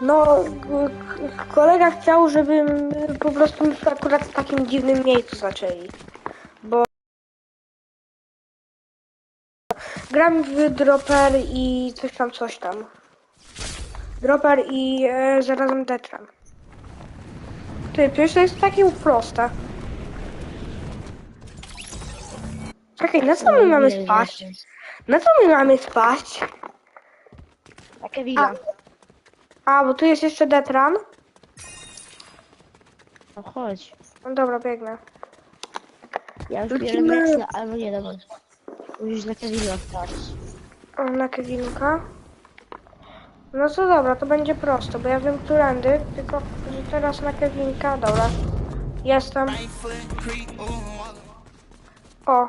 No, kolega chciał, żebym po prostu akurat w takim dziwnym miejscu zaczęli. Bo gram w Dropper i coś tam, coś tam. Dropper i e, zarazem Detran. Ty, przecież to jest takie proste. Czekaj, na co my mamy spaść? Na co my mamy spaść? Takie wina. A, bo tu jest jeszcze Detran. No chodź. No dobra, biegnę. Ja już Lecimy. biorę Mexla, albo nie, dobra. Musisz na Kevina. O, na Kevinka. No to dobra, to będzie prosto, bo ja wiem którędy, tylko że teraz na Kevinka, dobra. Jestem. O.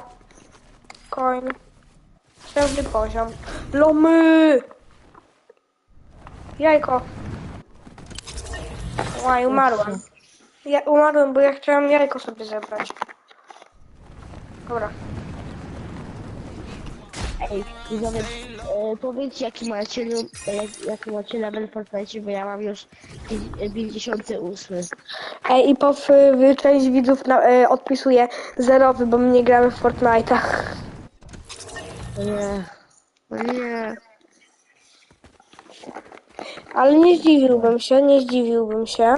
Coin. Pewny poziom. Lomy! Jajko. Łaj, umarłem. Ja umarłem, bo ja chciałem jajko sobie zebrać. Dobra. Ej, widzowie, e, powiedz jaki macie, lu- e, jak, jaki macie level w Fortnite, bo ja mam już pi- e, 58. Ej, i pow, y, część widzów na, y, odpisuje zerowy, bo my nie gramy w Fortnite'ach. O nie. O nie. Ale nie zdziwiłbym się, nie zdziwiłbym się.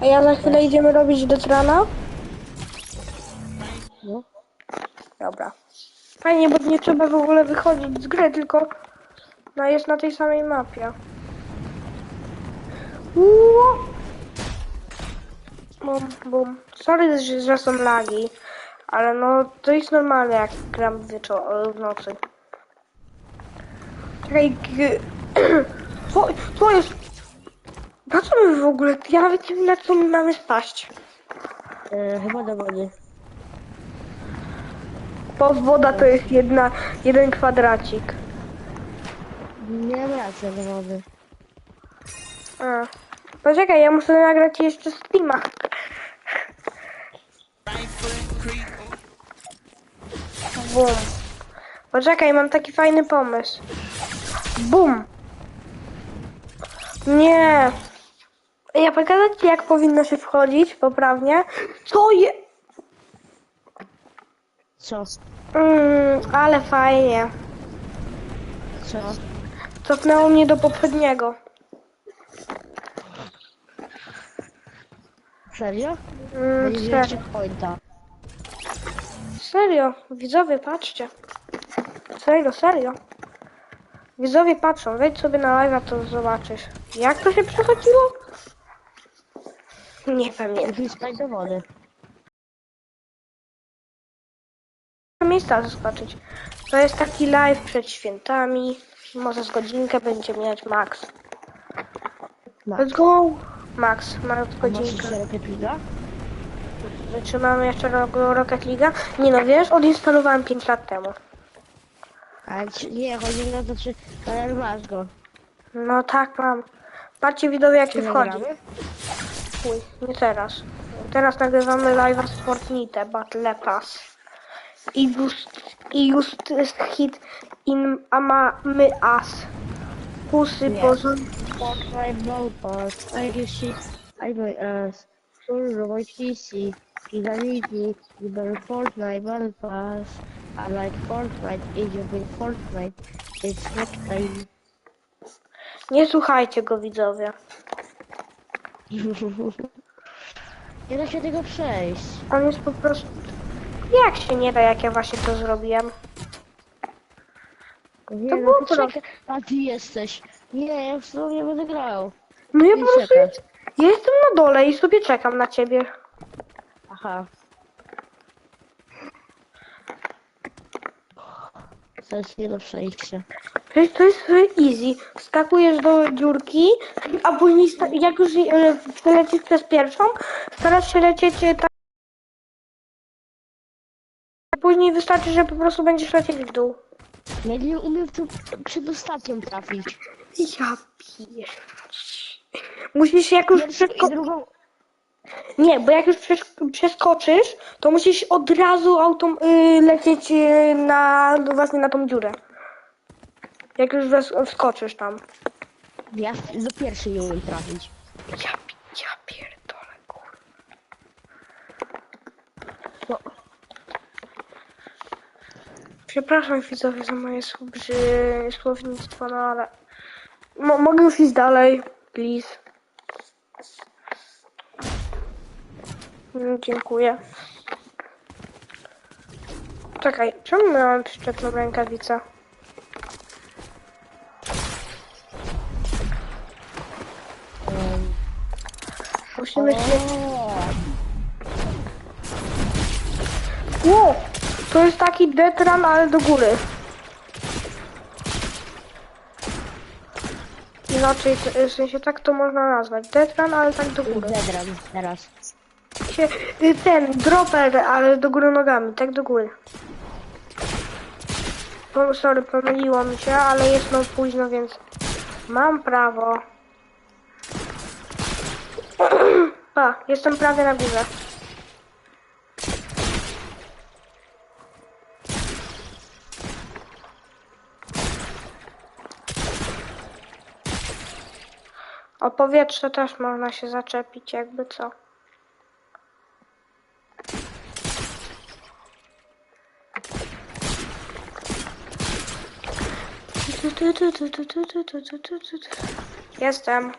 A ja za chwilę idziemy robić do trana? No. Dobra. Fajnie, bo nie trzeba w ogóle wychodzić z gry, tylko no, jest na tej samej mapie. Ło! Bum, bum. Sorry, że, są lagi, ale no to jest normalne jak gram wieczor w nocy. G- co, co jest? Na co my w ogóle? Ja nawet nie wiem na co my mamy spaść. E, chyba do wody. Bo woda to jest jedna, jeden kwadracik. Nie wracam do wody. A. Poczekaj, ja muszę nagrać jeszcze streama. Bum. Poczekaj, mam taki fajny pomysł. Bum. Nie. Ja pokazać ci jak powinno się wchodzić poprawnie. Co je... Co? Mm, ale fajnie. Co? Cofnęło mnie do poprzedniego. Serio? Mm, serio. checkpointa. Serio, widzowie, patrzcie. Serio, serio. Widzowie patrzą, wejdź sobie na live'a, to zobaczysz. Jak to się przechodziło? Nie pamiętam. Spać do wody. Miejsca zaskoczyć. To jest taki live przed świętami. Może z godzinkę będzie mieć max. Max. Let's go! Max, max A masz godzinkę. jeszcze Rocket League'a? Jeszcze Rocket? Nie no, wiesz, odinstalowałem 5 lat temu. Ale czy, nie, chodzi mi o to, czy nadal masz go. No tak mam. Patrzcie widzowie jak się wchodzi. nagramy? Nie teraz. Teraz nagrywamy live'a z Fortnite, Battle Pass. I just, i just hit in ama my as. Pusy Nie. Fortnite Ball Pass. I can see. I my ass. Sure, my PC. Is I need me. You better Fortnite Ball Pass. I like Fortnite. You been Fortnite, it's not time. Nie słuchajcie go widzowie. Nie da się tego przejść. On jest po prostu... Jak się nie da, jak ja właśnie to zrobiłem? Nie, To no było poczekaj. A ty jesteś. Nie, ja już to nie będę grał. No ja po prostu... Ja jestem na dole i sobie czekam na ciebie. Aha. To jest nie do przejścia. Przecież to jest easy. Wskakujesz do dziurki, a później sta- jak już e, przelecisz przez pierwszą, starasz się lecieć e, tak. Później wystarczy, że po prostu będziesz lecieć w dół. Ja nie umiem tu przed ostatnią trafić. Ja pier... Musisz jak już Pierwszą i drugą. Nie, bo jak już przes- przeskoczysz, to musisz od razu autom y, lecieć y, na właśnie na tą dziurę. Jak już wes- wskoczysz tam. Ja do pierwszej nie umiem trafić. Ja, ja pierdolę, kurwa. No, Przepraszam widzowie za moje słownictwo, no ale... Mo mogę już iść dalej, please. Dziękuję. Czekaj, czemu miałam przyczepną rękawicę? Musimy się... Ło! To jest taki detran, ale do góry. Inaczej, w sensie tak to można nazwać. Detran, ale tak do góry. Zedram teraz. Się, y, ten, dropper, ale do góry nogami, tak do góry. Po, sorry, pomyliło mi się, ale jest no późno, więc mam prawo. A, jestem prawie na górze. O powietrze też można się zaczepić, jakby co. Jestem.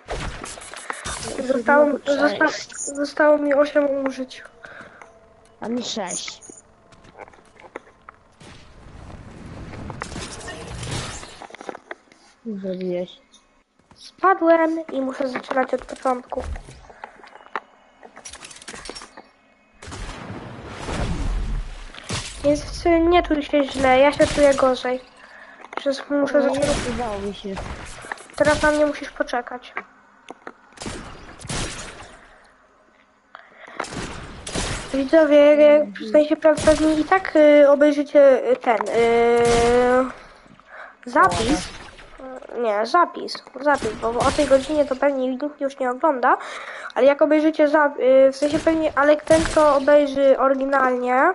Zostało, zosta, zostało mi 8 użyć. A mi sześć. Zrobiłeś. Spadłem i muszę zaczynać od początku. Więc nie czuj się źle, ja się czuję gorzej. Przez muszę No, nie udało mi się. Teraz na mnie musisz poczekać. Widzowie, w sensie pewnie i tak y, obejrzycie y, ten y, zapis. Nie, zapis, zapis, bo o tej godzinie to pewnie nikt już nie ogląda, ale jak obejrzycie za, y, w sensie pewnie, ale ten kto obejrzy oryginalnie,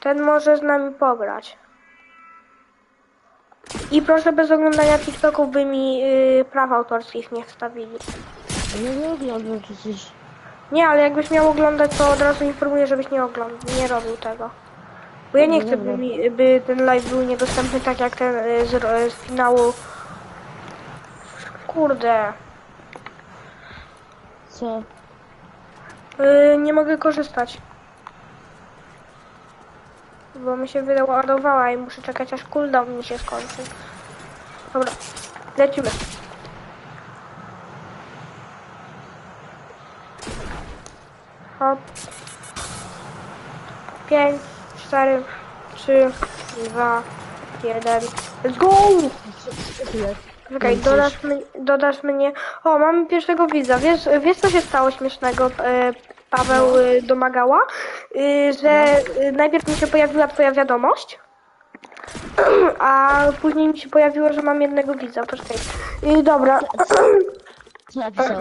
ten może z nami pograć. I proszę bez oglądania TikToków, by mi y, praw autorskich nie wstawili. Nie, nie oglądam przecież. Nie, ale jakbyś miał oglądać, to od razu informuję, żebyś nie oglądał, nie robił tego. Bo ja nie No chcę, by, mi, by ten live był niedostępny tak jak ten y, z, z finału. Kurde, Co? y, nie mogę korzystać. Bo mi się wyładowała i muszę czekać aż cooldown mi się skończy. Dobra, lecimy. Hop. 5, 4, 3, 2, 1. Let's go! Czekaj, dodasz, mnie, dodasz mnie. O, mamy pierwszego widza. Wiesz, wiesz co się stało śmiesznego, e, Paweł e, domagała? E, że e, najpierw mi się pojawiła twoja wiadomość, a później mi się pojawiło, że mam jednego widza. Poczekaj. E, dobra. Co napisał?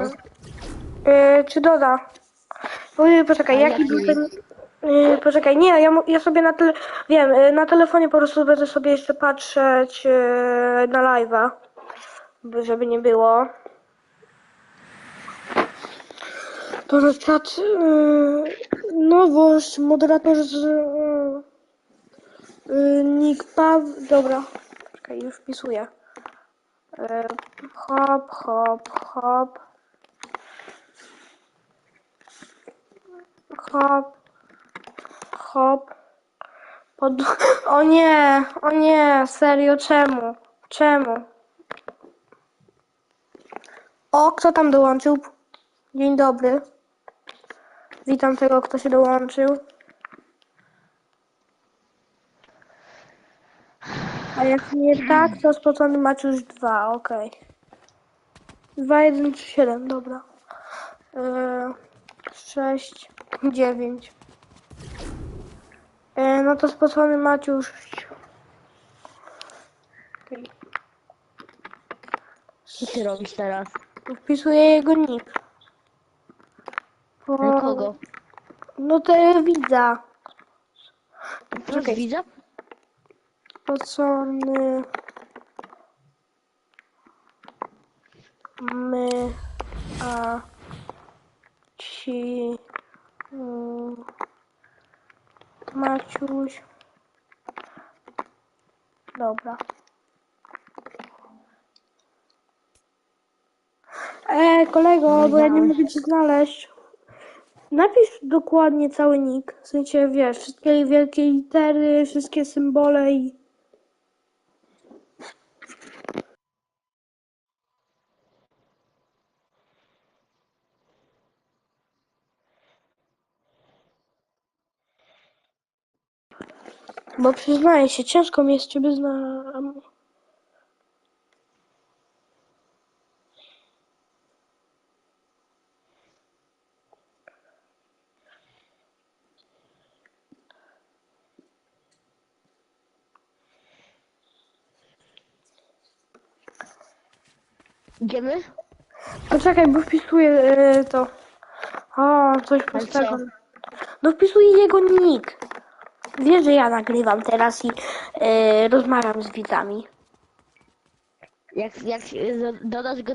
Czy doda? Poczekaj, jaki jaki był ten... Poczekaj, nie, ja, ja sobie na tele... Wiem, na telefonie po prostu będę sobie jeszcze patrzeć na live'a. by- Żeby nie było. Na przykład e, nowość, moderator z e, e, Nick Paw... Dobra, czekaj, już wpisuję. Hop, hop, hop. Hop. Hop. Pod... O nie, o nie, serio, czemu? Czemu? O, kto tam dołączył? Dzień dobry. Witam tego, kto się dołączył. A jak nie tak, to spocony Maciusz 2, okej. 2, 1, 3, 7, dobra. Yy, 6, 9. E, no to spocony Maciusz. Okej. Co ty robisz teraz? Wpisuję jego nick. Na kogo? No to ja widza. Coś Czekaj. widzę? Spocony. my, a, ci, mm, Maciuś. Dobra. E, kolego, bo ja nie mogę ci znaleźć. Napisz dokładnie cały nick. W sensie, wiesz, wszystkie wielkie litery, wszystkie symbole i... Bo przyznaję się, ciężko mi jest ciebie znam. Idziemy? Poczekaj, bo wpisuję e, to. O, coś pustego. No wpisuję jego nick. Wiesz, że ja nagrywam teraz i e, rozmawiam z widzami. Jak, jak e, dodasz go...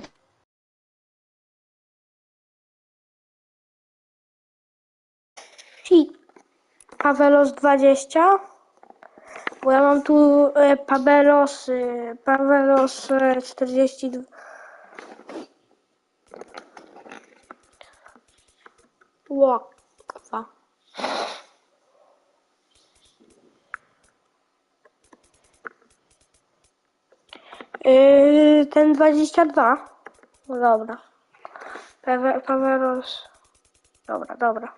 I Pawelos 20. Bo ja mam tu e, Pawelos, e, Pawelos e, 42. Łokwa. Yy, ten 22. No dobra. Pawe, Pawelos. Dobra, dobra.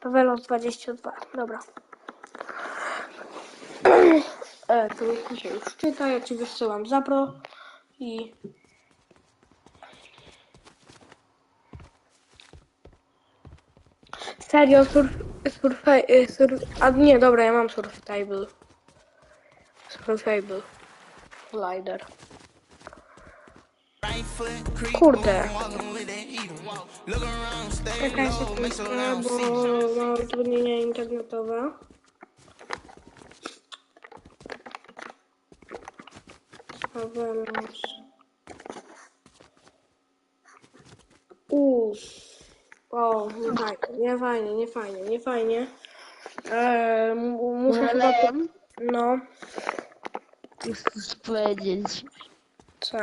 Pawelos 22. Dobra. E, to się już czyta, ja ci wysyłam zapro i Serio, surf, surf, y, surf, a nie, dobra, ja mam surftable. Surfable. Glider. Kurde. Czekaj sekundkę, bo mam utrudnienia internetowe. Pawelos. Uff. Nie fajnie, nie fajnie, nie fajnie, nie fajnie. Eee, mu- muszę chyba... po-? No, Chcesz powiedzieć. co?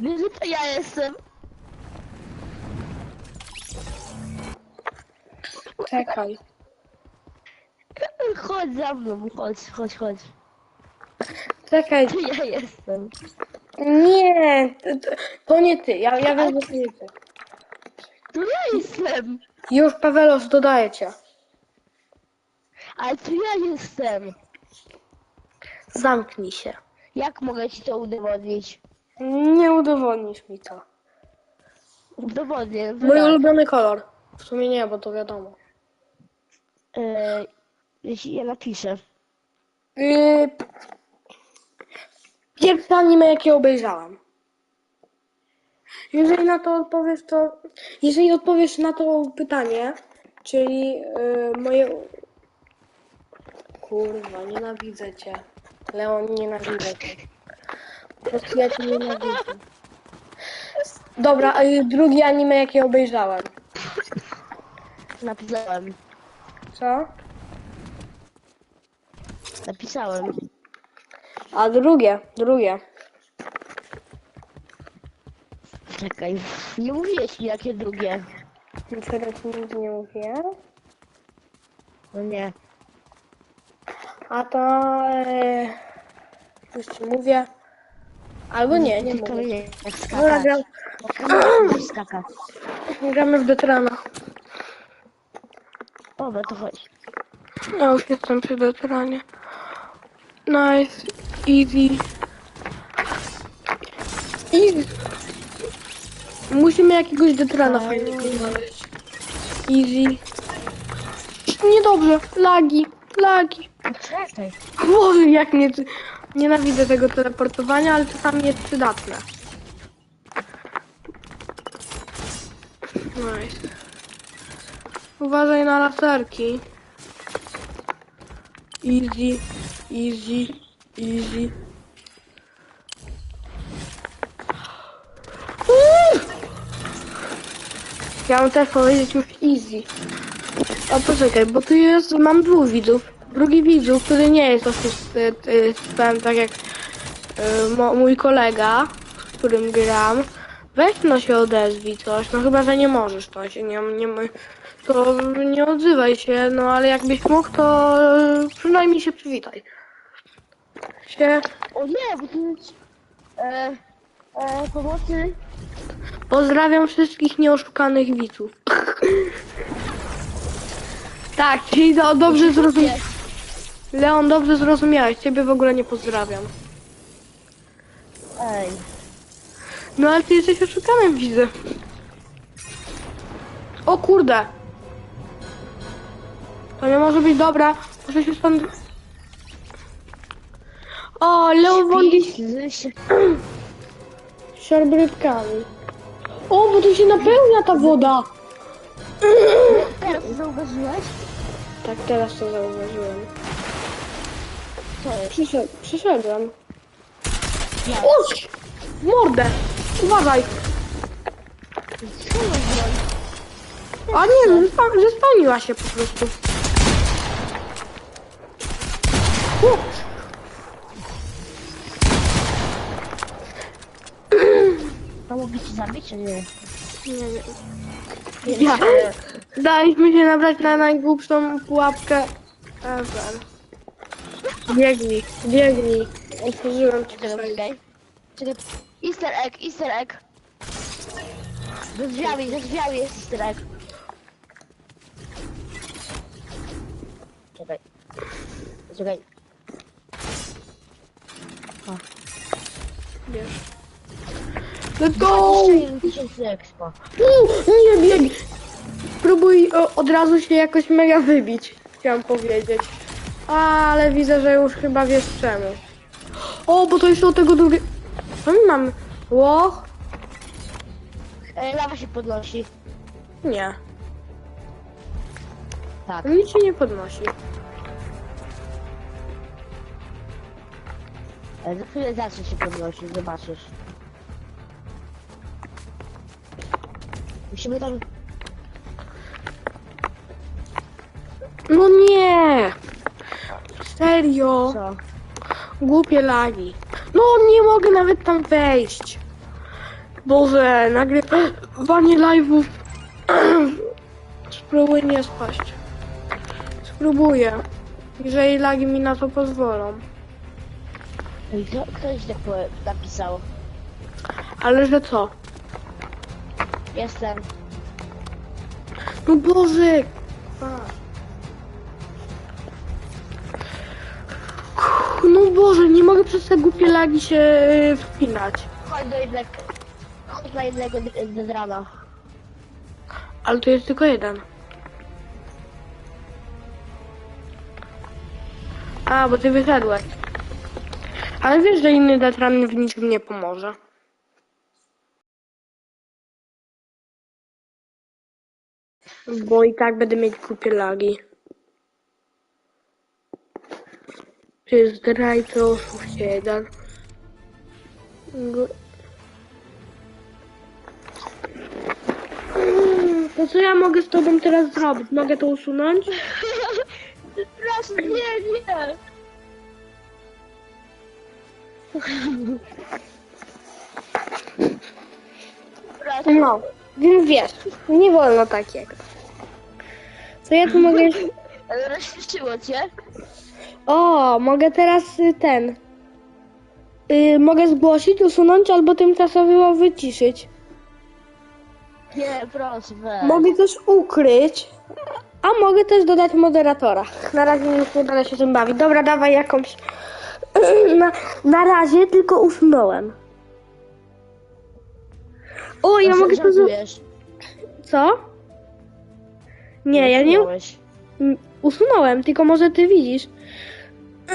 Wiesz, że to ja jestem? Czekaj. Chodź za mną, chodź, chodź, chodź. Czekaj. To ja jestem. Nie, to, to- to nie ty, ja, ja wiem, że to nie ty. To ja jestem. Już, Pawelos, dodaję cię. Ale to ja jestem. Zamknij się. Jak mogę ci to udowodnić? Nie udowodnisz mi to. Udowodnię. Mój ulubiony kolor. W sumie nie, bo to wiadomo. E, jeśli ja napiszę. Yy... Pierwsze anime, jakie obejrzałam. Jeżeli na to odpowiesz, to... Jeżeli odpowiesz na to pytanie, czyli yy, moje... Kurwa, nienawidzę cię. Leon, nienawidzę cię. Po prostu ja cię nienawidzę. Dobra, a y, drugie anime, jakie obejrzałem. Napisałem. Co? Napisałem. A drugie, drugie. Czekaj. Nie mówiłeś mi jakie drugie. Teraz nic nie mówię. No nie. A to... E, już ci mówię. Albo nie, nie Tylko mówię. nie. Jak Dobra, skakać. gram, Jak skakać. gramy w Detrana. Dobra, to chodź. Ja już jestem przy Detranie. Nice, easy. Easy. Musimy jakiegoś Detrana fajnego znaleźć. Easy. Niedobrze, lagi, lagi. Boże, jak mnie... Nienawidzę tego teleportowania, ale czasami jest przydatne. Nice. Uważaj na laserki. Easy, easy, easy, chciałam też powiedzieć już easy. O poczekaj, bo tu jest, mam dwóch widzów. Drugi widzów, który nie jest oszustem, tak jak y, mój kolega, z którym gram. Weź no się odezwij coś, no chyba, że nie możesz to się, nie, nie, to nie odzywaj się, no ale jakbyś mógł, to przynajmniej się przywitaj. Się O nie, bo tu jest... E, e, pomocy. Pozdrawiam wszystkich nieoszukanych widzów. tak, czyli do, dobrze zrozumiałeś. Leon, dobrze zrozumiałeś. Ciebie w ogóle nie pozdrawiam. Ej. No ale ty jesteś oszukanym, widzę. O kurde. To nie może być dobra. Muszę się stąd... O, Leon wątpi Pis, się... siorbrytkami. O, bo tu się napełnia ta woda. Teraz zauważyłeś? Tak, teraz to zauważyłem. Co jest? Przyszedł, przyszedłem. Uś! W mordę! Uważaj! Skąd masz broń? A nie, zespa- zespełniła się po prostu. A mogli ci zabić, czy nie? Nie, nie. Ja. Daliśmy się nabrać na najgłupszą pułapkę ever. Biegnij, biegnij. Otworzyłem ci Czekaj. Easter egg, easter egg. Za drzwiami, za drzwiami jest easter egg. Czekaj. Czekaj. Bierz. Let's go! 21 tysięcy expa. U, nie bieg! Próbuj o, od razu się jakoś mega wybić, chciałam powiedzieć. Ale widzę, że już chyba wiesz czemu. O, bo to jeszcze od tego drugiego... Co my mamy? Łoch? E, lawa się podnosi. Nie, Tak. nic się nie podnosi. E, za chwilę zacznie się podnosić, zobaczysz. Musimy tam... No nie! Serio? Co? Głupie lagi. No nie mogę nawet tam wejść. Boże, nagrywanie live'ów. Spróbuję nie spaść. Spróbuję. Jeżeli lagi mi na to pozwolą. Ktoś tak napisał? Ale że co? Jestem. No Boże! No Boże, nie mogę przez te głupie lagi się y, wspinać. Chodź do jednego... Chodź na jednego z rana. Ale to jest tylko jeden. A, bo ty wyszedłeś. Ale wiesz, że inny detran w niczym nie pomoże. Bo i tak będę mieć kupie lagi. Jeden. Go- Mm, To co ja mogę z tobą teraz zrobić? Mogę to usunąć? Proszę, nie, nie! No, więc wiesz, nie wolno takiego. Co ja tu mogę... Ale rozśmieszyło cię? O, mogę teraz y, ten... Y, mogę zgłosić, usunąć albo tymczasowo wyciszyć. Nie, proszę, weź. Mogę też ukryć, a mogę też dodać moderatora. Na razie już nie będę się tym bawić. Dobra, dawaj jakąś... Na, na razie tylko usunąłem. O, ja mogę to... Żartujesz. Co? Nie, ja nie... usunąłeś. Mm, Usunąłem, tylko może ty widzisz.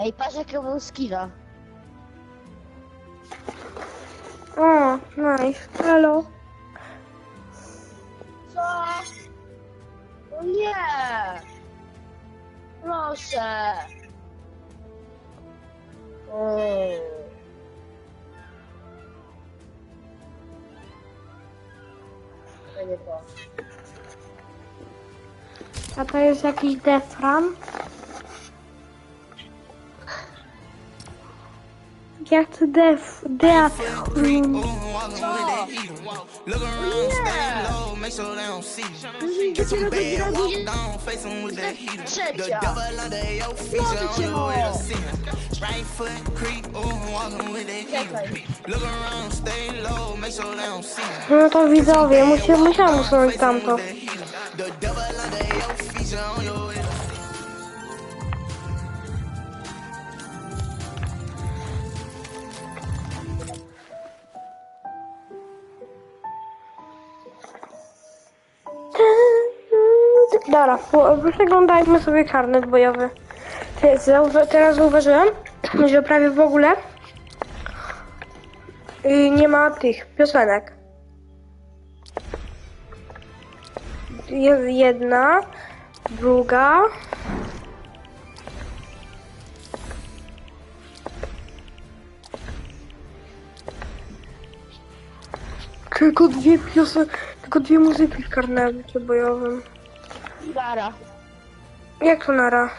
Ej, patrz jakiego był skilla. O, nice. Hello. Co? No nie! Proszę! O. A to jest jakiś defram? With that heater. The Trzecia. you cię, no. Right foot creep, ooh, walking with that heater. Look around, stay low, make sure they don't see. No to widzowie, musi, musiałam usunąć tamto. The devil under your you on your Dobra, przeglądajmy sobie karnet bojowy. Teraz zauważyłem, że prawie w ogóle y, nie ma tych piosenek. Je- Jedna, druga. Tylko dwie piosenki, tylko dwie muzyki w karnecie bojowym. Dara. Jak to nara?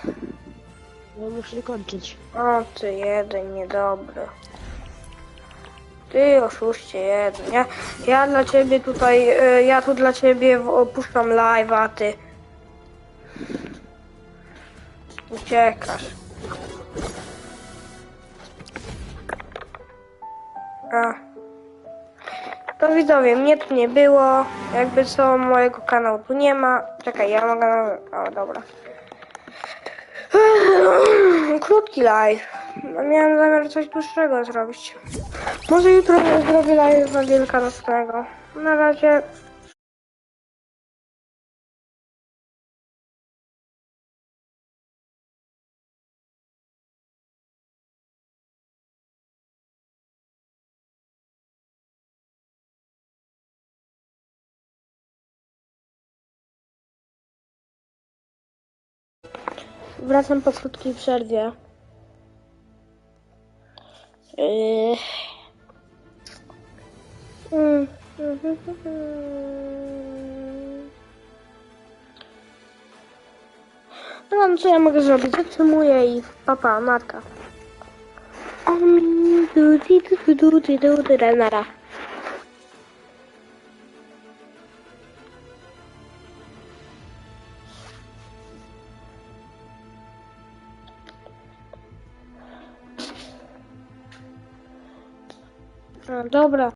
No muszę kończyć. O, ty jeden niedobry. Ty oszuście jeden. Ja, ja dla ciebie tutaj, y, ja tu dla ciebie w- opuszczam live, a ty uciekasz. A. To widzowie, mnie tu nie było. Jakby co, mojego kanału tu nie ma. Czekaj, ja mogę na... O, dobra. Krótki live. No, Miałem zamiar coś dłuższego zrobić. Może jutro zrobię live wielkanocnego. Na razie wracam po krótkiej przerwie. Yy. Mm. No no, co ja mogę zrobić? Zatrzymuję i papa, matka. Um, du, du, du, du, dobra.